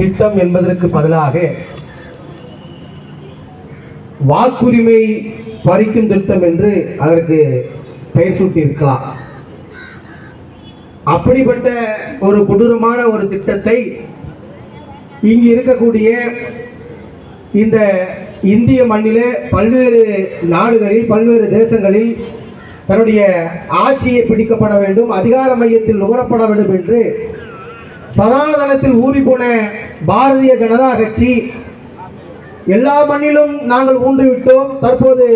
திட்டம் என்பதற்கு பதிலாக வாக்குரிமை பறிக்கும் திட்டம் என்று அதற்கு பெயர் சூட்டியிருக்கலாம். அப்படிப்பட்ட ஒரு கொடூரமான ஒரு திட்டத்தை இங்கு இருக்கக்கூடிய இந்த இந்திய மண்ணிலே பல்வேறு நாடுகளில் பல்வேறு தேசங்களில் தன்னுடைய ஆட்சியை பிடிக்கப்பட வேண்டும் அதிகார மையத்தில் நுகரப்பட வேண்டும் என்று சனாதனத்தில் ஊறி போன பாரதிய ஜனதா கட்சி எல்லா மண்ணிலும் நாங்கள் ஊன்றிவிட்டோம். தற்போது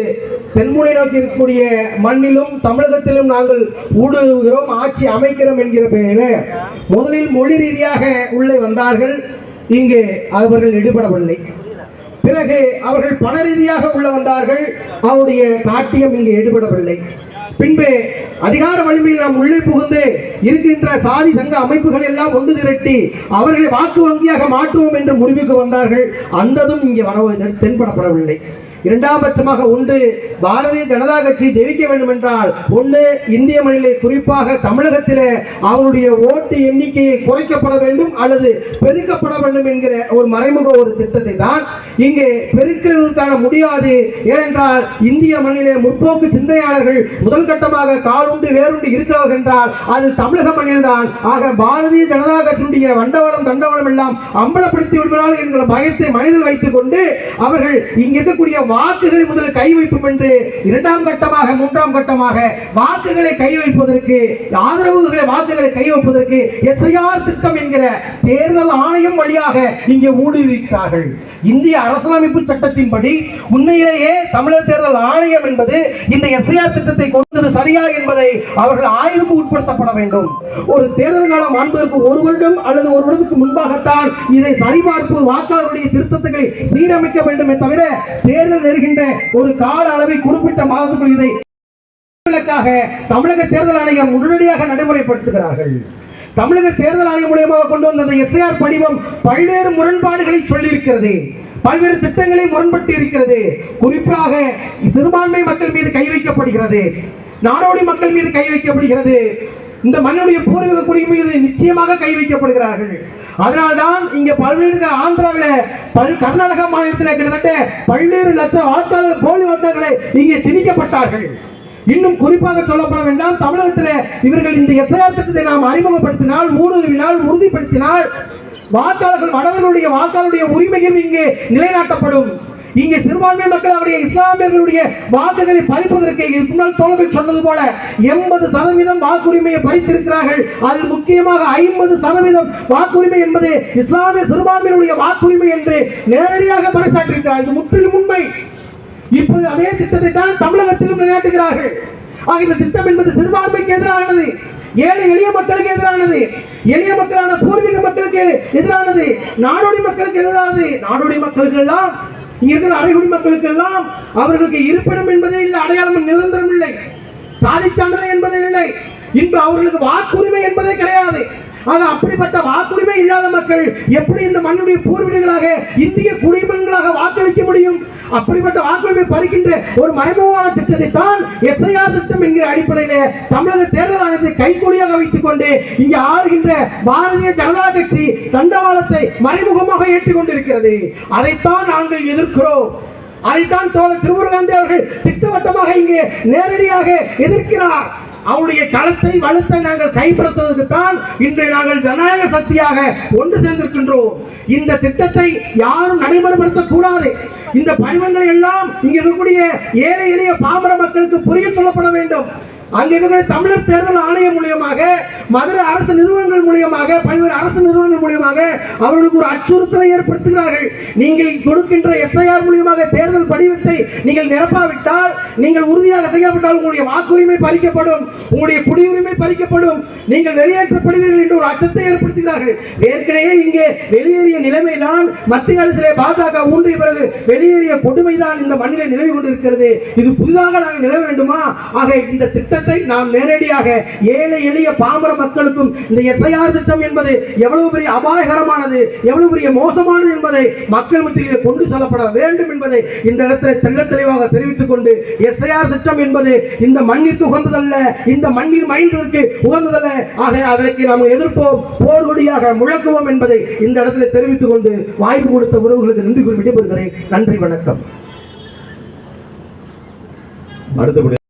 தென்முனை நோக்கி இருக்கக்கூடிய மண்ணிலும் தமிழகத்திலும் நாங்கள் ஊடுருவுகிறோம். ஆட்சி அமைக்கிறோம் என்கிற பெயரில் முதலில் மொழி ரீதியாக உள்ளே வந்தார்கள். இங்கு அவர்கள் ஈடுபடவில்லை பிறகு அவர்கள் பண ரீதியாக உள்ள வந்தார்கள். அவருடைய நாட்டியம் இங்கு ஈடுபடவில்லை பின்பு அதிகார வலிமையில் நாம் உள்ளே புகுந்து இருக்கின்ற சாதி சங்க அமைப்புகள் எல்லாம் ஒன்று திரட்டி அவர்களை வாக்கு வங்கியாக மாற்றுவோம் என்று முடிவுக்கு வந்தார்கள். அந்ததும் இங்கே வர தென்படப்படவில்லை. இரண்டாம் பட்சமாக ஒன்று பாரதிய ஜனதா கட்சி ஜெயிக்க வேண்டும் என்றால் ஒன்று இந்திய மண்ணிலே குறிப்பாக தமிழகத்திலே அவருடைய ஓட்டு எண்ணிக்கையை குறைக்கப்பட வேண்டும் அல்லது பெருக்கப்பட வேண்டும் என்கிற ஒரு மறைமுக ஒரு திட்டத்தை தான் இங்கே பெருக்கிறதுக்கான முடியாது. ஏனென்றால் இந்திய மண்ணிலே முற்போக்கு சிந்தனையாளர்கள் முதல் கட்டமாக காலுண்டு வேறுண்டு இருக்கிறார்கள் என்றால் அது தமிழக மண்ணில்தான். ஆக பாரதிய ஜனதா கட்சியுடைய வண்டவளம் தண்டவளம் எல்லாம் அம்பலப்படுத்தி விடுவார்கள் என்கிற பயத்தை மனதில் வைத்துக் கொண்டு அவர்கள் இங்க இருக்கக்கூடிய வாக்குகளை முதல் கை வைப்போம் என்று இரண்டாம் கட்டமாக மூன்றாம் கட்டமாக வாக்குகளை கை வைப்பதற்கு ஆதரவுகளை வாக்குகளை கை வைப்பதற்கு எஸ்ஐஆர் திட்டம் என்கிற தேர்தல் ஆணையம் வழியாக இங்கே ஊடுருவிக்கிறார்கள். இந்திய அரசியலமைப்பு சட்டத்தின்படி உண்மையிலேயே தமிழர் தேர்தல் ஆணையம் என்பது இந்த எஸ்ஐஆர் திட்டத்தை கொண்டது சரியா என்பதை அவர்கள் ஆய்வுக்கு உட்படுத்தப்பட வேண்டும். ஒரு தேர்தல் காலம் ஆண்பதற்கு ஒரு வருடம் அல்லது ஒரு வருடத்துக்கு முன்பாகத்தான் இதை சரிபார்ப்பு வாக்காளருடைய திருத்தங்களை சீரமைக்க வேண்டுமே தவிர தேர்தல் நெருகின்ற ஒரு கால அளவை குறிப்பிட்ட மாதத்துக்குள் இதை விலக்காக தமிழக தேர்தல் ஆணையம் உடனடியாக நடைமுறைப்படுத்துகிறார்கள். தமிழக தேர்தல் ஆணையம் மூலியமாக கொண்டு வந்த எஸ்ஐஆர் படிவம் பல்வேறு முரண்பாடுகளை சொல்லியிருக்கிறது. பல்வேறு திட்டங்களை முரண்பட்டு இருக்கிறது குறிப்பாக சிறுபான்மை மக்கள் மீது கை வைக்கப்படுகிறது. நாடோடி மக்கள் மீது கை வைக்கப்படுகிறது. இந்த மண்ணுடைய பூர்வீக குடி மீது நிச்சயமாக கை வைக்கப்படுகிறார்கள். அதனால்தான் இங்க பல்வேறு ஆந்திராவில் பல் கர்நாடக மாநிலத்தில் கிட்டத்தட்ட பல்வேறு லட்சம் ஆட்கள் போலி வாக்காளர்களை இங்கே திணிக்கப்பட்டார்கள். இன்னும் குறிப்பாக சொல்லப்பட வேண்டாம் தமிழகத்தில் இவர்கள் இந்த எஸ்ஆர் திட்டத்தை நாம் அறிமுகப்படுத்தினால் ஊடுருவினால் உறுதிப்படுத்தினால் வாக்காளர்கள் வடவர்களுடைய வாக்காளருடைய உரிமையும் இங்கே நிலைநாட்டப்படும். இங்கே சிறுபான்மை மக்கள் அவருடைய இஸ்லாமியர்களுடைய வாக்குகளை பறிப்பதற்கு இதுக்கு முன்னால் தோழர்கள் சொன்னது போல எண்பது சதவீதம் வாக்குரிமையை பறித்திருக்கிறார்கள். அது முக்கியமாக ஐம்பது சதவீதம் வாக்குரிமை என்பது இஸ்லாமிய சிறுபான்மையினுடைய வாக்குரிமை என்று நேரடியாக பறைசாற்றிருக்கிறார் இது முற்றிலும் உண்மை. இப்போது அதே திட்டத்தை தான் தமிழகத்திலும் நிலைநாட்டுகிறார்கள். ஆக இந்த திட்டம் என்பது சிறுபான்மைக்கு எதிரானது. ஏழை எளிய மக்களுக்கு எதிரானது. எளிய மக்களான பூர்வீக மக்களுக்கு எதிரானது. நாடோடி மக்களுக்கு எதிரானது. நாடோடி மக்களுக்கு எல்லாம் இங்க இருக்கிற அரைகுடி மக்களுக்கு எல்லாம் அவர்களுக்கு இருப்பிடம் என்பதே இல்லை அடையாளம் நிரந்தரம் இல்லை. சாதி சான்றிதழ் என்பதே இல்லை. இன்று அவர்களுக்கு வாக்குரிமை என்பதே கிடையாது. ஆனால் அப்படிப்பட்ட வாக்குரிமை இல்லாத மக்கள் எப்படி இந்த மண்ணுடைய பூர்வீகங்களாக இந்திய குடிமகன்களாக வாக்களிக்க முடியும் அப்படிப்பட்ட வாக்குரிமை பறிக்கின்ற ஒரு மறைமுகமான திட்டத்தை தான் எஸ்ஐஆர் திட்டம் என்கிற அடிப்படையிலே தமிழக தேர்தல் ஆணையத்தை கைகூலியாக வைத்துக் கொண்டு இங்கே ஆளுகின்ற பாரதிய ஜனதா கட்சி தண்டவாளத்தை மறைமுகமாக ஏற்றுக்கொண்டிருக்கிறது. அதைத்தான் நாங்கள் எதிர்க்கிறோம். அதைத்தான் தோழர் திருமுருகாந்தி அவர்கள் திட்டவட்டமாக இங்கே நேரடியாக எதிர்க்கிறார். அவருடைய களத்தை வலுத்தை நாங்கள் கைப்படுத்துவதற்கு தான் இன்று நாங்கள் ஜனநாயக சக்தியாக ஒன்று சேர்ந்திருக்கின்றோம். இந்த திட்டத்தை யாரும் நடைமுறைப்படுத்த கூடாது இந்த பயணங்களை எல்லாம் இங்க இருக்கக்கூடிய ஏழை எளிய பாமர மக்களுக்கு புரிய சொல்லப்பட வேண்டும். அங்கே இருக்கிற தமிழர் தேர்தல் ஆணையம் மூலியமாக மதுரை அரசு நிறுவனங்கள் மூலியமாக பல்வேறு அரசு நிறுவனங்கள் மூலியமாக அவர்களுக்கு ஒரு அச்சுறுத்தலை ஏற்படுத்துகிறார்கள். நீங்கள் கொடுக்கின்ற எஸ்ஐஆர் மூலியமாக தேர்தல் படிவத்தை நீங்கள் நிரப்பாவிட்டால் நீங்கள் உறுதியாக செய்யப்பட்டால் உங்களுடைய வாக்குரிமை பறிக்கப்படும் உங்களுடைய குடியுரிமை பறிக்கப்படும். நீங்கள் வெளியேற்றப்படுவீர்கள் என்று ஒரு அச்சத்தை ஏற்படுத்துகிறார்கள். ஏற்கனவே இங்கே வெளியேறிய நிலைமைதான் மத்திய அரசிலே பாஜக ஊன்றிய பிறகு வெளியேறிய கொடுமைதான் இந்த மண்ணிலே நிலவி கொண்டிருக்கிறது. இது புதிதாக நாங்கள் நிலவ வேண்டுமா? ஆக இந்த திட்டம் திட்டத்தை நாம் நேரடியாக ஏழை எளிய பாமர மக்களுக்கும் இந்த எஸ்ஐஆர் திட்டம் என்பது எவ்வளவு பெரிய அபாயகரமானது எவ்வளவு பெரிய மோசமானது என்பதை மக்கள் மத்தியிலே கொண்டு செல்லப்பட வேண்டும் என்பதை இந்த இடத்துல தெள்ள தெளிவாக தெரிவித்துக் கொண்டு எஸ்ஐஆர் திட்டம் என்பது இந்த மண்ணிற்கு உகந்ததல்ல இந்த மண்ணின் மைண்டிற்கு உகந்ததல்ல. ஆக அதற்கு நாம் எதிர்ப்போம் போர்கொடியாக முழக்குவோம் என்பதை இந்த இடத்துல தெரிவித்துக் கொண்டு வாய்ப்பு கொடுத்த உறவுகளுக்கு நன்றி குறிப்பிட்டு விடைபெறுகிறேன். நன்றி வணக்கம். அடுத்தபடி